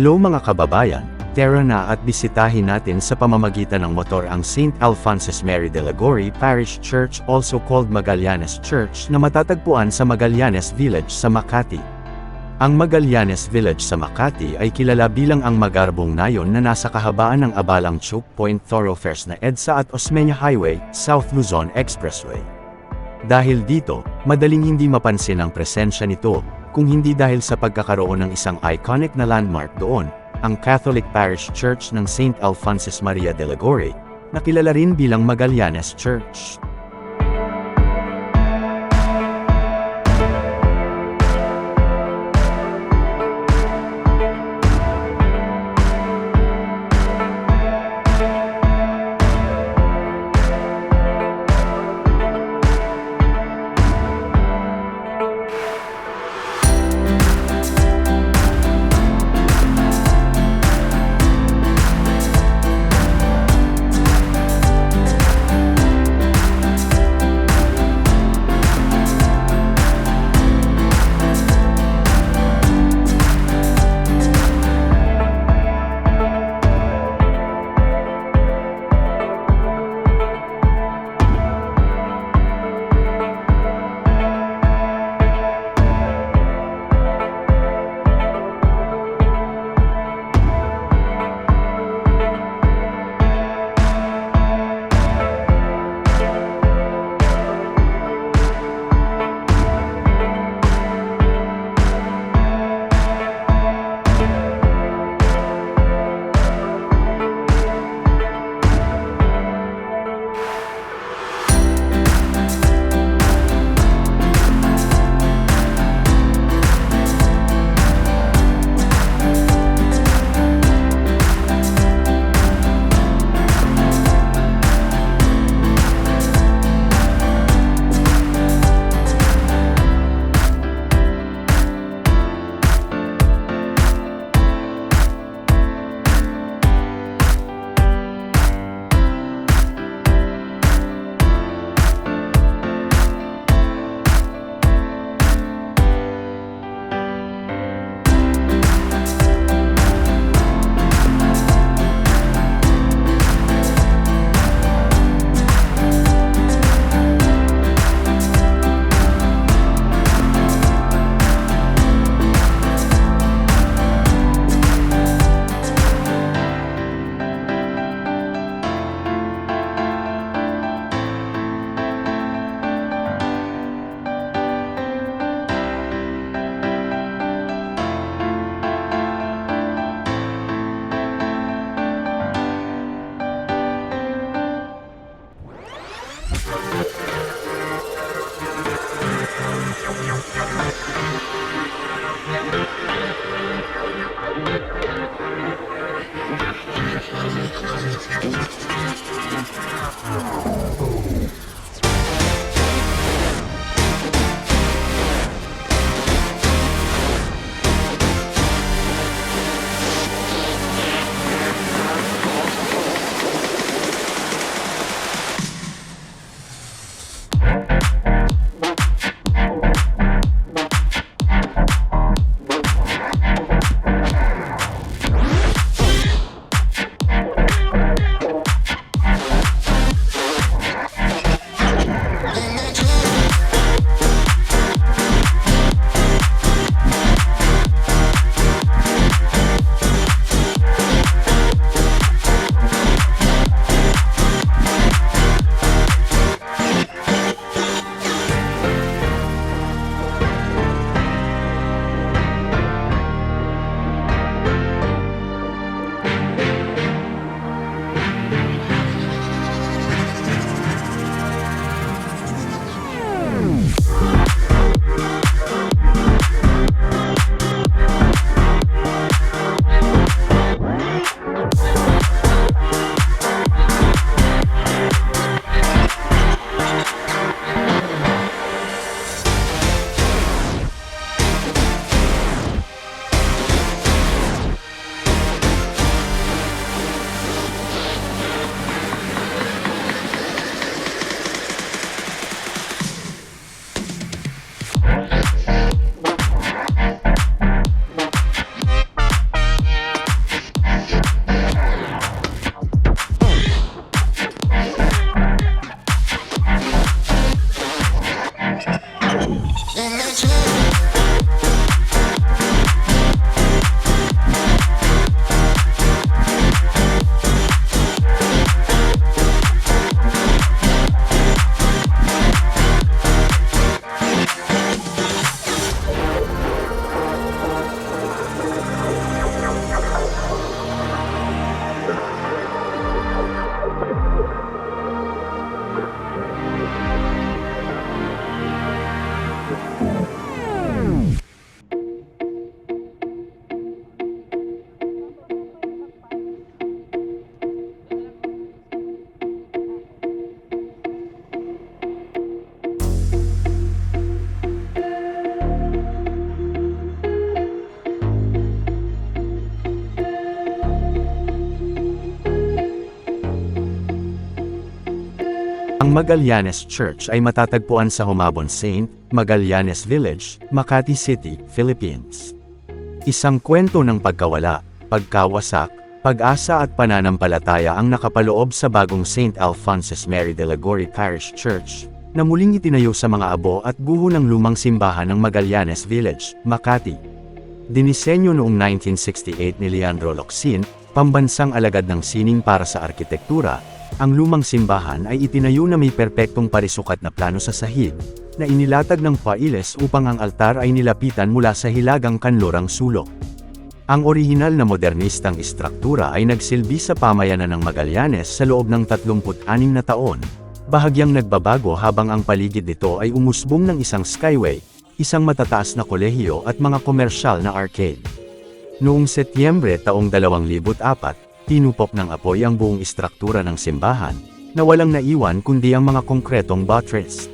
Hello mga kababayan, tara na at bisitahin natin sa pamamagitan ng motor ang St. Alphonsus Mary de Lagori Parish Church also called Magallanes Church na matatagpuan sa Magallanes Village sa Makati. Ang Magallanes Village sa Makati ay kilala bilang ang magarbong nayon na nasa kahabaan ng Abalang Choke Point thoroughfares na EDSA at Osmeña Highway, South Luzon Expressway. Dahil dito, madaling hindi mapansin ang presensya nito, kung hindi dahil sa pagkakaroon ng isang iconic na landmark doon, ang Catholic Parish Church ng St. Alphonsus Maria de Lagore, na kilala rin bilang Magallanes Church. in the truth. Ang Magallanes Church ay matatagpuan sa Humabon Saint, Magallanes Village, Makati City, Philippines. Isang kwento ng pagkawala, pagkawasak, pag-asa at pananampalataya ang nakapaloob sa bagong St. Alphonsus Mary de la Parish Church, na muling itinayo sa mga abo at guho ng lumang simbahan ng Magallanes Village, Makati. Dinisenyo noong 1968 ni Leandro Locsin, pambansang alagad ng sining para sa arkitektura, ang lumang simbahan ay itinayo na may perpektong parisukat na plano sa sahig, na inilatag ng pailes upang ang altar ay nilapitan mula sa hilagang kanlurang sulok. Ang orihinal na modernistang istruktura ay nagsilbi sa pamayanan ng Magallanes sa loob ng 36 na taon, bahagyang nagbabago habang ang paligid nito ay umusbong ng isang skyway, isang matataas na kolehiyo at mga komersyal na arcade. Noong Setyembre taong 2004, tinupok ng apoy ang buong istruktura ng simbahan, na walang naiwan kundi ang mga konkretong buttress.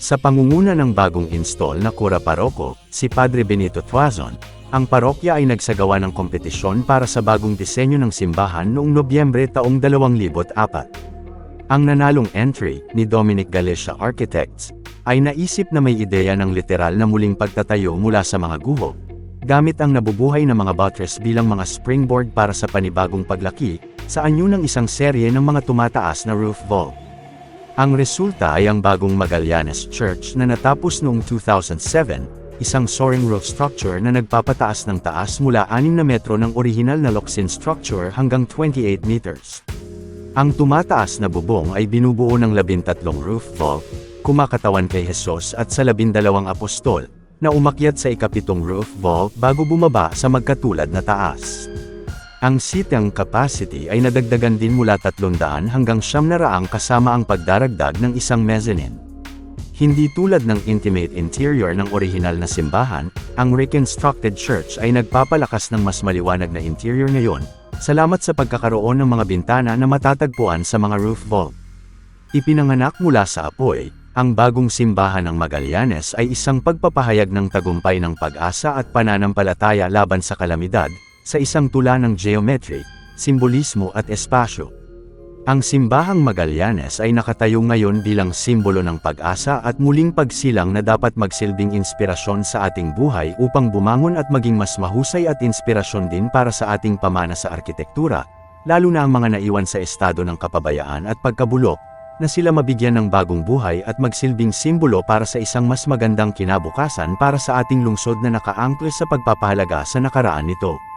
Sa pangunguna ng bagong install na kura paroko, si Padre Benito Tuazon, ang parokya ay nagsagawa ng kompetisyon para sa bagong disenyo ng simbahan noong Nobyembre taong 2004. Ang nanalong entry, ni Dominic Galicia Architects, ay naisip na may ideya ng literal na muling pagtatayo mula sa mga guho, gamit ang nabubuhay na mga buttress bilang mga springboard para sa panibagong paglaki, sa anyo ng isang serye ng mga tumataas na roof vault. Ang resulta ay ang bagong Magallanes Church na natapos noong 2007, isang soaring roof structure na nagpapataas ng taas mula 6 na metro ng orihinal na Locsin structure hanggang 28 meters. Ang tumataas na bubong ay binubuo ng 13 roof vault, kumakatawan kay Jesus at sa 12 apostol, na umakyat sa ikapitong roof vault bago bumaba sa magkatulad na taas. Ang seating capacity ay nadagdagan din mula 300 hanggang 700 kasama ang pagdaragdag ng isang mezzanine. Hindi tulad ng intimate interior ng orihinal na simbahan, ang reconstructed church ay nagpapalakas ng mas maliwanag na interior ngayon, salamat sa pagkakaroon ng mga bintana na matatagpuan sa mga roof vault. Ipinanganak mula sa apoy, ang bagong simbahan ng Magallanes ay isang pagpapahayag ng tagumpay ng pag-asa at pananampalataya laban sa kalamidad, sa isang tula ng geometry, simbolismo at espasyo. Ang simbahang Magallanes ay nakatayo ngayon bilang simbolo ng pag-asa at muling pagsilang na dapat magsilbing inspirasyon sa ating buhay upang bumangon at maging mas mahusay at inspirasyon din para sa ating pamana sa arkitektura, lalo na ang mga naiwan sa estado ng kapabayaan at pagkabulok, na sila mabigyan ng bagong buhay at magsilbing simbolo para sa isang mas magandang kinabukasan para sa ating lungsod na nakaangkle sa pagpapahalaga sa nakaraan nito.